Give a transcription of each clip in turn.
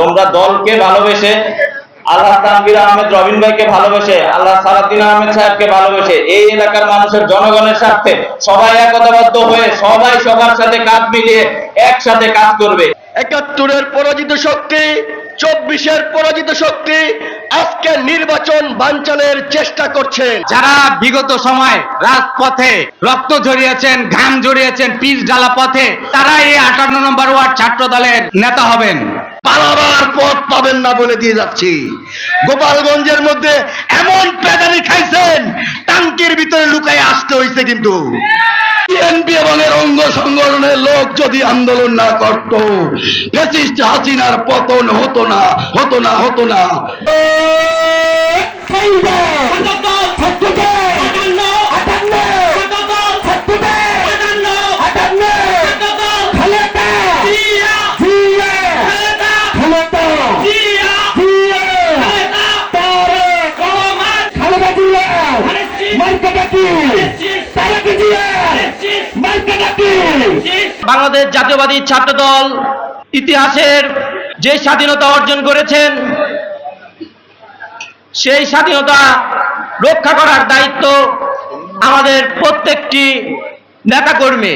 তোমরা দলকে ভালোবেসে আল্লাহ তানভীর আহমেদ রবিন ভাইকে ভালোবেসে আল্লাহ সালাদ্দিন আহমেদ সাহেবকে ভালোবেসে এই এলাকার মানুষের জনগণের স্বার্থে সবাই একতাবদ্ধ হয়ে সবাই সবার সাথে কাজ মিলিয়ে একসাথে কাজ করবে। একাত্তরের পরাজিত শক্তি চব্বিশের পরাজিত শক্তি আজকে নির্বাচন বাঞ্চালের চেষ্টা করছেন। যারা বিগত সময় রাজপথে রক্ত ঝরিয়েছেন ঘাম ঝরিয়েছেন পিচ ঢালা পথে তারা এই আটান্ন নম্বর ওয়ার্ড ছাত্র দলের নেতা হবেন। পালাবার পথ পাবেন না বলে দিয়ে যাচ্ছি। গোপালগঞ্জের মধ্যে এমন পেদানি খাইছেন, টাঙ্কির ভিতরে লুকাই আসতে হয়েছে কিন্তু। বিএনপি এবং এর অঙ্গ সংগঠনের লোক যদি আন্দোলন না করত, ফ্যাসিস্ট হাসিনার পতন হতো না হতো না হতো না। বাংলাদেশ জাতীয়বাদী ছাত্র দল ইতিহাসের যে স্বাধীনতা অর্জন করেছেন, সেই স্বাধীনতা রক্ষা করার দায়িত্ব আমাদের প্রত্যেকটি নেতাকর্মী।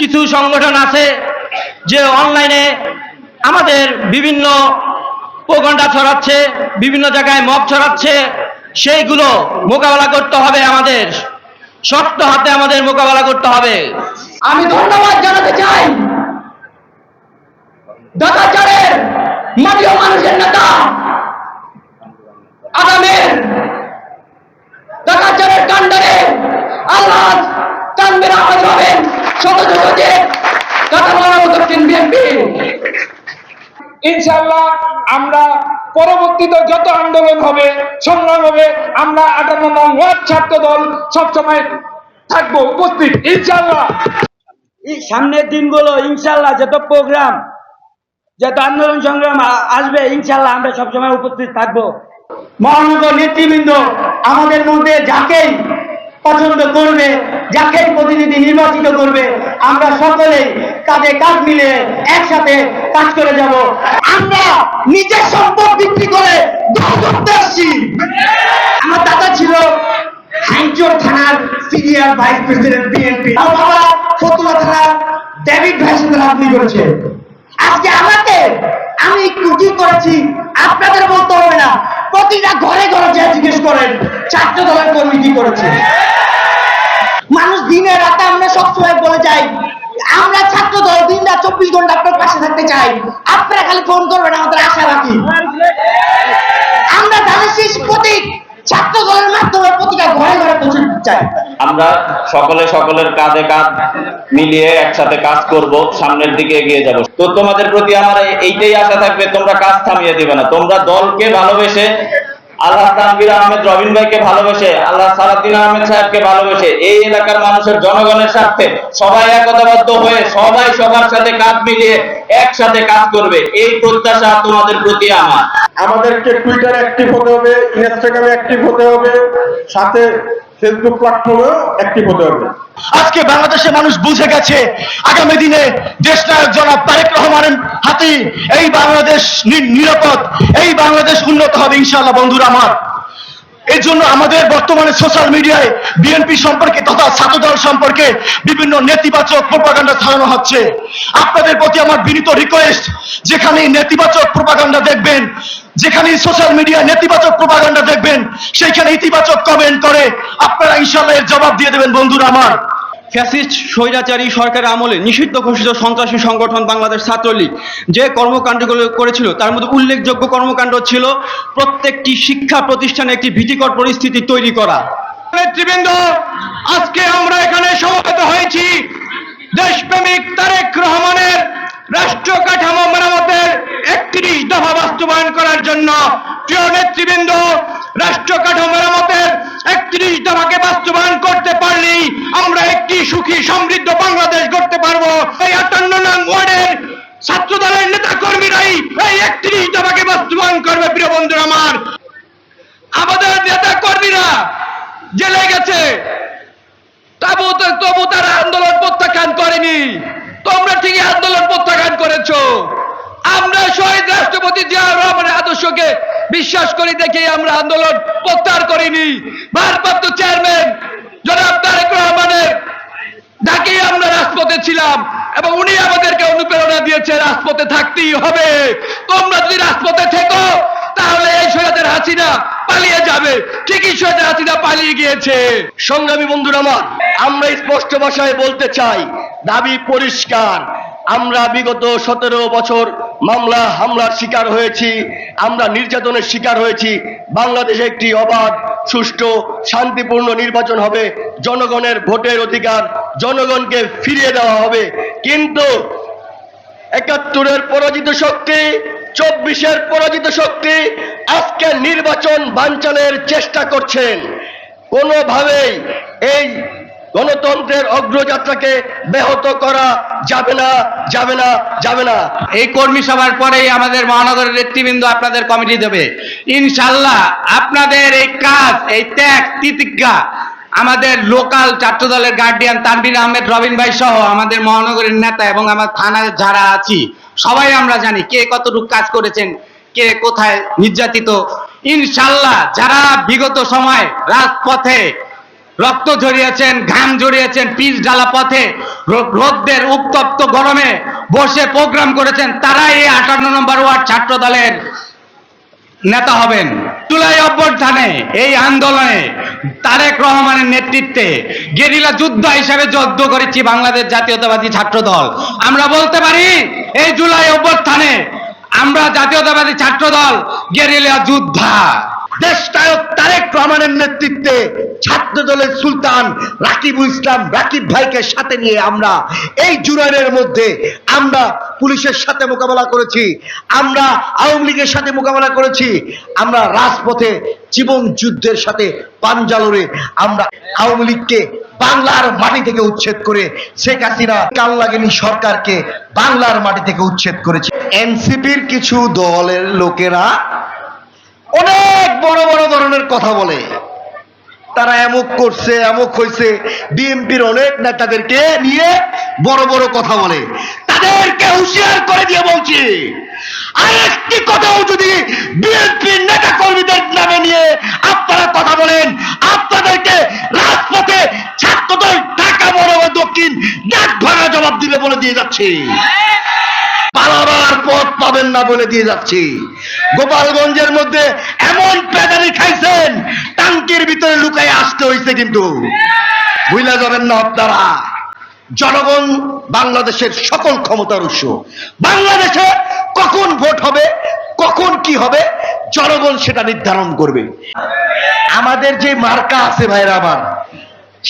কিছু সংগঠন আছে যে অনলাইনে আমাদের বিভিন্ন প্রগণ্ডা ছড়াচ্ছে, বিভিন্ন জায়গায় মব ছড়াচ্ছে, সেইগুলো মোকাবেলা করতে হবে আমাদের। শক্ত হাতে আমাদের মোকাবেলা করতে হবে। আমি ধন্যবাদ জানাতে চাই। দাদাচারের মাটিও মানুষের নেতা, আগামের দাদাচারের কাণ্ডারে আল্লাহ কাটামারা দক্ষিণ বিএনপি। ইনশাল্লাহ আমরা পরবর্তীতে যত আন্দোলন হবে, সংগ্রাম হবে, আমরা আটান্ন ছাত্র দল সবসময় থাকব উপস্থিত ইনশাল্লাহ সামনের দিনগুলো ইনশাল্লাহ যত প্রোগ্রাম যত আন্দোলন সংগ্রাম আসবে ইনশাল্লাহ আমরা সবসময় উপস্থিত থাকব। মহানগর নেতৃবৃন্দ আমাদের মধ্যে যাকেই পছন্দ করবে, যাকেই প্রতিনিধি নির্বাচিত করবে, আমরা সকলেই কাঁধে কাজ মিলে একসাথে কাজ করে যাব। আমরা নিজের সম্পদ বিক্রি করে আমার দাদা ছিল থানার সিনিয়র ভাইস প্রেসিডেন্ট বিএনপি বাবা থানার ডেভিড আজকে আমাকে আমি কি করেছি, আপনাদের বলতে হবে না। প্রতিটা ঘরে ঘরে যে জিজ্ঞেস করেন, ছাত্র দলের কর্মী কি করেছে? মানুষ দিনে রাতে আমরা সবসময় বলে যাই, আমরা ছাত্র দল দিন রাত চব্বিশ ঘণ্টা আপনার পাশে থাকতে চাই। আপনারা খালি ফোন করবেন, আমাদের আশা রাখি আমরা ধানের শীষ প্রতীক। ছাত্র দলের মাধ্যমে প্রতিটা ঘরে ঘরে পৌঁছে চাই। আমরা সকলে সকলের কাঁধে কাঁধ মিলিয়ে একসাথে কাজ করব, সামনের দিকে এগিয়ে যাব। তো তোমাদের প্রতি আমার এইটাই আশা থাকবে, তোমরা কাজ থামিয়ে দিবে না। তোমরা দলকে ভালোবেসে আল্লাহ তানবির আহমেদ রবিন ভাইকে ভালোবেসে, আল্লাহ সালাদ্দিন আহমেদ সাহেবকে ভালোবেসে এই এলাকার মানুষের জনগণের স্বার্থে সবাই একতাবদ্ধ হয়ে সবাই সবার সাথে কাজ মিলিয়ে একসাথে কাজ করবে। এই প্রত্যাশা তোমাদের প্রতি আমার। আমাদেরকে টুইটারে অ্যাক্টিভ হতে হবে ইনস্টাগ্রামে অ্যাক্টিভ হতে হবে সাথে ফেসবুক প্ল্যাটফর্মেও অ্যাক্টিভ হতে হবে। আজকে বাংলাদেশের মানুষ বুঝে গেছে, আগামী দিনে দেশ নায়ক জনাব তারেক রহমানের হাতে এই বাংলাদেশ নিরাপদ, এই বাংলাদেশ উন্নত হবে, ইনশাআল্লাহ, বন্ধুরা আমার। এই জন্য আমাদের বর্তমানে সোশ্যাল মিডিয়ায় বিএনপি সম্পর্কে তথা ছাত্র দল সম্পর্কে বিভিন্ন নেতিবাচক প্রপাগান্ডা ছড়ানো হচ্ছে। আপনাদের প্রতি আমার বিনীত রিকোয়েস্ট যেখানে নেতিবাচক প্রপাগান্ডা দেখবেন যেখানে সোশ্যাল মিডিয়ায় নেতিবাচক প্রপাগান্ডা দেখবেন সেইখানে ইতিবাচক কমেন্ট করে। আপনারা ইনশাল্লাহ এর জবাব দিয়ে দেবেন বন্ধুরা আমার। ফ্যাসিস্ট স্বৈরাচারী সরকারের আমলে নিষিদ্ধ ঘোষিত সন্ত্রাসী সংগঠন বাংলাদেশ ছাত্রলীগ যে কর্মকাণ্ডগুলো করেছিল তার মধ্যে উল্লেখযোগ্য কর্মকাণ্ড ছিল প্রত্যেকটি শিক্ষা প্রতিষ্ঠানে একটি ভীতিকর পরিস্থিতি তৈরি করা। নেতৃবৃন্দ আজকে আমরা এখানে সমবেত হয়েছি। দেশপ্রেমিক তারেক রহমানের রাষ্ট্র কাঠামো মেরামতের একত্রিশ দফা বাস্তবায়ন করার জন্য প্রিয় নেতৃবৃন্দ, রাষ্ট্র কাঠামো মেরামতের একত্রিশ দফাকে বাস্তবায়ন করতে পারলেই আমরা একটি সুখী, সমৃদ্ধ বাংলাদেশ গড়তে পারব। এই আটান্ন নং ওয়ার্ডের ছাত্র দলের নেতা কর্মীরাই এই একত্রিশ দফাকে বাস্তবায়ন করবে, প্রিয় বন্ধুরা আমার। আমাদের নেতা কর্মীরা জেলে গেছে। তবু তবু তারা আন্দোলন প্রত্যাখ্যান করেনি। তোমরা ঠিকই আন্দোলন প্রত্যাখ্যান করেছ। আমরা শহীদ রাষ্ট্রপতি জিয়াউর রহমানের আদর্শকে বিশ্বাস করি দেখে আমরা আন্দোলন প্রত্যাহার করিনি। ভারপ্রাপ্ত চেয়ারম্যান জনাব তারেক রহমানের ডাকেই আমরা রাজপথে ছিলাম এবং উনি আমাদেরকে অনুপ্রেরণা দিয়েছে রাজপথে থাকতেই হবে। তোমরা যদি রাজপথে থেকো, তাহলে এই সৈয়দের হাসিনা পালিয়ে যাবে। ঠিকই সৈয়দের হাসিনা পালিয়ে গিয়েছে। সংগ্রামী বন্ধুরা আমার, আমরা স্পষ্ট ভাষায় বলতে চাই দাবি পরিষ্কার। আমরা বিগত সতেরো বছর মামলা, হামলার শিকার হয়েছি, আমরা নির্যাতনের শিকার হয়েছি। বাংলাদেশে একটি অবাধ, সুষ্ঠু, শান্তিপূর্ণ নির্বাচন হবে। জনগণের ভোটের অধিকার জনগণকে ফিরিয়ে দেওয়া হবে। কিন্তু একাত্তরের পরাজিত শক্তি, চব্বিশের পরাজিত শক্তি আজকে নির্বাচন বাঞ্চালের চেষ্টা করছেন। কোনোভাবেই এই গণতন্ত্রের অগ্রযাত্রাকে ব্যাহত করা যাবে না যাবে না যাবে না। এই কর্মী সভার পরেই আমাদের মহানগরের নেতৃবৃন্দ আপনাদের কমিটি দেবে। ইনশাল্লাহ আপনাদের এই কাজ, এই ত্যাগ তিতিজ্ঞা আমাদের লোকাল ছাত্র দলের গার্ডিয়ান তানবির আহমেদ, রবিন ভাই সহ আমাদের মহানগরের নেতা এবং আমার থানায় যারা আছি, সবাই আমরা জানি কে কতটুকু কাজ করেছেন, কে কোথায় নির্যাতিত। ইনশাল্লাহ যারা বিগত সময় রাজপথে রক্ত ঝরিয়েছেন, ঘাম ঝরিয়েছেন, পিচ ঢালা পথে রো- রোদ্রের উত্তপ্ত গরমে বসে প্রোগ্রাম করেছেন, তারাই এই আটান্ন নম্বর ওয়ার্ড ছাত্র দলের নেতা হবেন। জুলাই অভ্যর্থানে এই আন্দোলনে তারেক রহমানের নেতৃত্বে গেরিলা যুদ্ধ হিসাবে যুদ্ধ করেছি বাংলাদেশ জাতীয়তাবাদী ছাত্র দল। আমরা বলতে পারি, এই জুলাই অভ্যর্থানে আমরা জাতীয়তাবাদী ছাত্র দল গেরিলা যোদ্ধা। দেশনায়ক তারেক রহমানের নেতৃত্বে ছাত্র দলের সুলতান রাকিবুল ইসলাম রাকিব ভাইকে সাথে নিয়ে আমরা এই জুরাইনের মধ্যে আমরা পুলিশের সাথে মোকাবেলা করেছি, আমরা আওয়ামী লীগের সাথে মোকাবেলা করেছি, আমরা রাজপথে জীবন যুদ্ধের সাথে পাঞ্জালরে আমরা আওয়ামী লীগকে বাংলার মাটি থেকে উচ্ছেদ করে শেখ হাসিনা কাল্লাগিনী সরকারকে বাংলার মাটি থেকে উচ্ছেদ করেছে। এনসিপির কিছু দলের লোকেরা অনেক বড় বড় ধরনের কথা বলে। তারা এমুক করছে, এমুক হয়েছে বিএনপির অনেক নেতাদেরকে নিয়ে বড় বড় কথা বলে। তাদেরকে হুঁশিয়ার করে দিয়ে বলছি, আরেকটি কথাও যদি বিএনপির নেতা কর্মীদের নামে নিয়ে আপনারা কথা বলেন, আপনাদেরকে রাজপথে ছাত্রদল ঢাকা, বড় দক্ষিণ ডাক ভাঙা জবাব দিবে বলে দিয়ে যাচ্ছে। পালাবার পথ পাবেন না বলে দিয়ে যাচ্ছি। গোপালগঞ্জের মধ্যে এমন পেদারি খাইছেন, টাঙ্কির ভিতরে লুকাই আসতে হয়েছে কিন্তু। বুঝলা যাবেন না আপনারা। জনগণ বাংলাদেশের সকল ক্ষমতার উৎস। বাংলাদেশে কখন ভোট হবে, কখন কি হবে, জনগণ সেটা নির্ধারণ করবে। আমাদের যে মার্কা আছে ভাইরা আমার,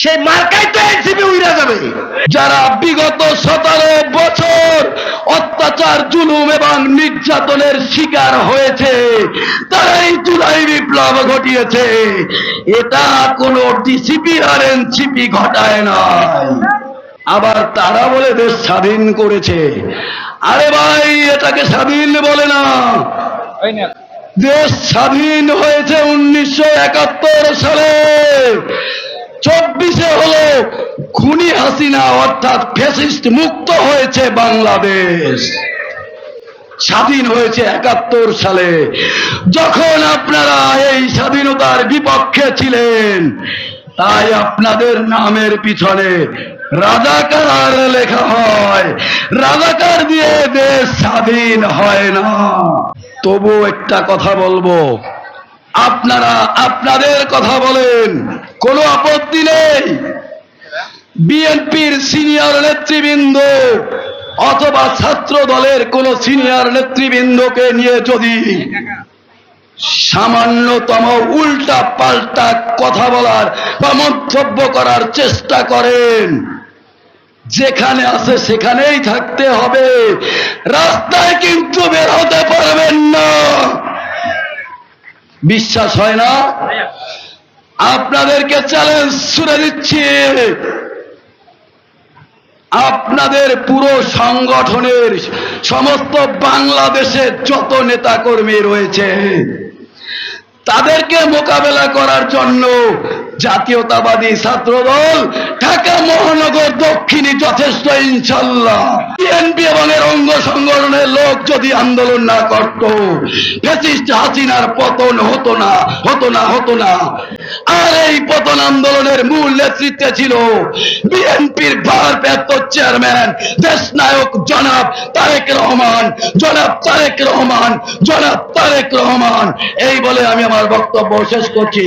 সেই মার্কায় তো এনসিপি উইরা যাবে। যারা বিগত সতেরো বছর অত্যাচার, জুলুম এবং নির্যাতনের শিকার হয়েছে। তারাই জুলাই বিপ্লব ঘটিয়েছে। এটা কোনো ডিসিপি আর এনসিপি ঘটায় নাই। আবার তারা বলে দেশ স্বাধীন করেছে। আরে ভাই, এটাকে স্বাধীন বলে না। দেশ স্বাধীন হয়েছে উনিশশো একাত্তর সালে। চব্বিশে হলো খুনি হাসিনা অর্থাৎ ফেসিস্ট মুক্ত হয়েছে বাংলাদেশ। স্বাধীন হয়েছে একাত্তর সালে। যখন আপনারা এই স্বাধীনতার বিপক্ষে ছিলেন, তাই আপনাদের নামের পিছনে রাজাকার লেখা হয়, রাজাকার দিয়ে দেশ স্বাধীন হয় না। তবু একটা কথা বলব। আপনারা আপনাদের কথা বলেন কোনো আপত্তি নেই। বিএনপির সিনিয়র নেতৃবৃন্দ অথবা ছাত্র দলের কোন সিনিয়র নেতৃবৃন্দকে নিয়ে যদি সামান্যতম উল্টা পাল্টা কথা বলার বা মন্তব্য করার চেষ্টা করেন, যেখানে আছে সেখানেই থাকতে হবে। রাস্তায় কিন্তু বের হতে পারবেন না। বিশ্বাস হয় না? আপনাদেরকে চ্যালেঞ্জ ছুড়ে দিচ্ছি। আপনাদের পুরো সংগঠনের সমস্ত বাংলাদেশের যত নেতাকর্মী রয়েছে, তাদেরকে মোকাবেলা করার জন্য জাতীয়তাবাদী ছাত্রদল ঢাকা মহানগর দক্ষিণে যথেষ্ট ইনশাল্লাহ বিএনপি এবং এর অঙ্গ সংগঠনের লোক যদি আন্দোলন না করত, ফ্যাসিস্ট হাসিনার পতন হতো না হতো না হতো না। আর এই পতন আন্দোলনের মূল নেতৃত্বে ছিল বিএনপির ভারপ্রাপ্ত চেয়ারম্যান দেশ নায়ক জনাব তারেক রহমান। জনাব তারেক রহমান, জনাব তারেক রহমান। এই বলে আমি আমার বক্তব্য শেষ করছি।